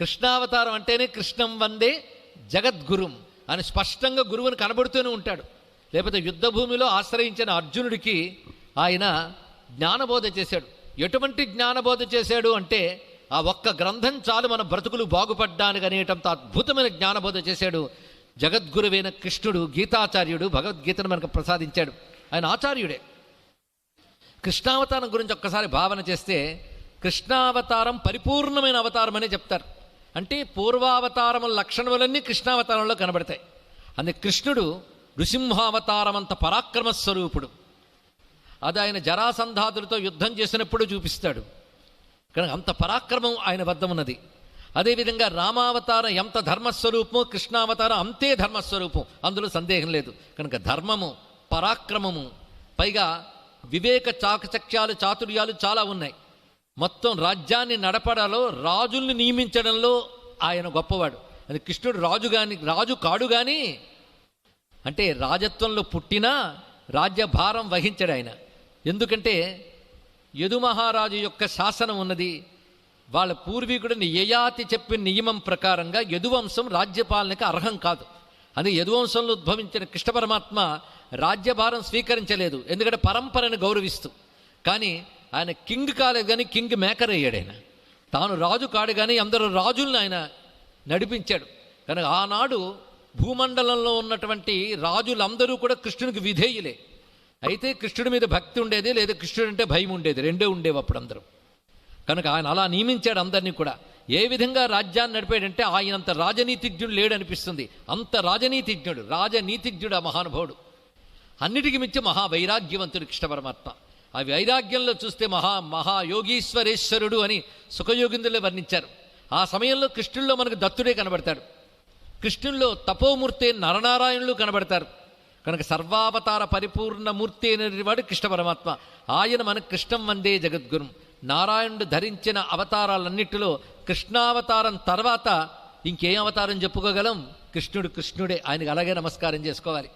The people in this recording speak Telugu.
కృష్ణావతారం అంటేనే కృష్ణం వందే జగద్గురుం అని స్పష్టంగా గురువుని కనబడుతూనే ఉంటాడు. లేకపోతే యుద్ధ భూమిలో ఆశ్రయించిన అర్జునుడికి ఆయన జ్ఞానబోధ చేశాడు. ఎటువంటి జ్ఞానబోధ చేశాడు అంటే ఆ ఒక్క గ్రంథం చాలు మన బ్రతుకులు బాగుపడ్డానికి అనేటంత అద్భుతమైన జ్ఞానబోధ చేశాడు. జగద్గురువైన కృష్ణుడు గీతాచార్యుడు భగవద్గీతను మనకు ప్రసాదించాడు. ఆయన ఆచార్యుడే. కృష్ణావతారం గురించి ఒక్కసారి భావన చేస్తే కృష్ణావతారం పరిపూర్ణమైన అవతారం అనే చెప్తారు. అంటే పూర్వావతారముల లక్షణములన్నీ కృష్ణావతారంలో కనబడతాయి. అందుకే కృష్ణుడు నృసింహావతారమంత పరాక్రమ స్వరూపుడు అది ఆయన జరాసంధాదులతో యుద్ధం చేసినప్పుడు చూపిస్తాడు. కనుక అంత పరాక్రమం ఆయన వద్ద ఉన్నది. అదేవిధంగా రామావతారం ఎంత ధర్మస్వరూపమో కృష్ణావతారం అంతే ధర్మస్వరూపం. అందులో సందేహం లేదు. కనుక ధర్మము పరాక్రమము పైగా వివేక చాకచక్యాలు చాతుర్యాలు చాలా ఉన్నాయి. మొత్తం రాజ్యాన్ని నడపడాలో రాజుల్ని నియమించడంలో ఆయన గొప్పవాడు. అది కృష్ణుడు రాజు కానీ రాజు కాడు కానీ అంటే రాజత్వంలో పుట్టినా రాజ్యభారం వహించాడు ఆయన. ఎందుకంటే యదుమహారాజు యొక్క శాసనం ఉన్నది వాళ్ళ పూర్వీకుడిని యయాతి చెప్పిన నియమం ప్రకారంగా యదువంశం రాజ్యపాలనకి అర్హం కాదు. అది యదువంశంలో ఉద్భవించిన కృష్ణ పరమాత్మ రాజ్యభారం స్వీకరించలేదు ఎందుకంటే పరంపరను గౌరవిస్తూ. కానీ ఆయన కింగ్ కాలేదు కానీ కింగ్ మేకర్ అయ్యాడు ఆయన. తాను రాజు కాడు కానీ అందరూ రాజుల్ని ఆయన నడిపించాడు. కనుక ఆనాడు భూమండలంలో ఉన్నటువంటి రాజులందరూ కూడా కృష్ణునికి విధేయులే. అయితే కృష్ణుడి మీద భక్తి ఉండేది లేదా కృష్ణుడు అంటే భయం ఉండేది రెండే ఉండేవి అప్పుడు అందరూ. కనుక ఆయన అలా నియమించాడు అందరినీ కూడా. ఏ విధంగా రాజ్యాన్ని నడిపాడంటే ఆయనంత రాజనీతిజ్ఞుడు లేడు అనిపిస్తుంది అంత రాజనీతిజ్ఞుడు రాజనీతిజ్ఞుడు ఆ మహానుభావుడు. అన్నిటికీ మించి మహా వైరాగ్యవంతుడు కృష్ణ పరమాత్మ ఆ వైరాగ్యంలో చూస్తే మహా మహాయోగీశ్వరేశ్వరుడు అని సుఖయోగిందులే వర్ణించారు. ఆ సమయంలో కృష్ణుల్లో మనకు దత్తుడే కనబడతాడు. కృష్ణుల్లో తపోమూర్తి నరనారాయణులు కనబడతారు. కనుక సర్వావతార పరిపూర్ణ మూర్తి అనేవాడు కృష్ణ పరమాత్మ ఆయన మన కృష్ణం వందే జగద్గురు. నారాయణుడు ధరించిన అవతారాలన్నిటిలో కృష్ణావతారం తర్వాత ఇంకేం అవతారం చెప్పుకోగలం? కృష్ణుడు కృష్ణుడే. ఆయనకు అలాగే నమస్కారం చేసుకోవాలి.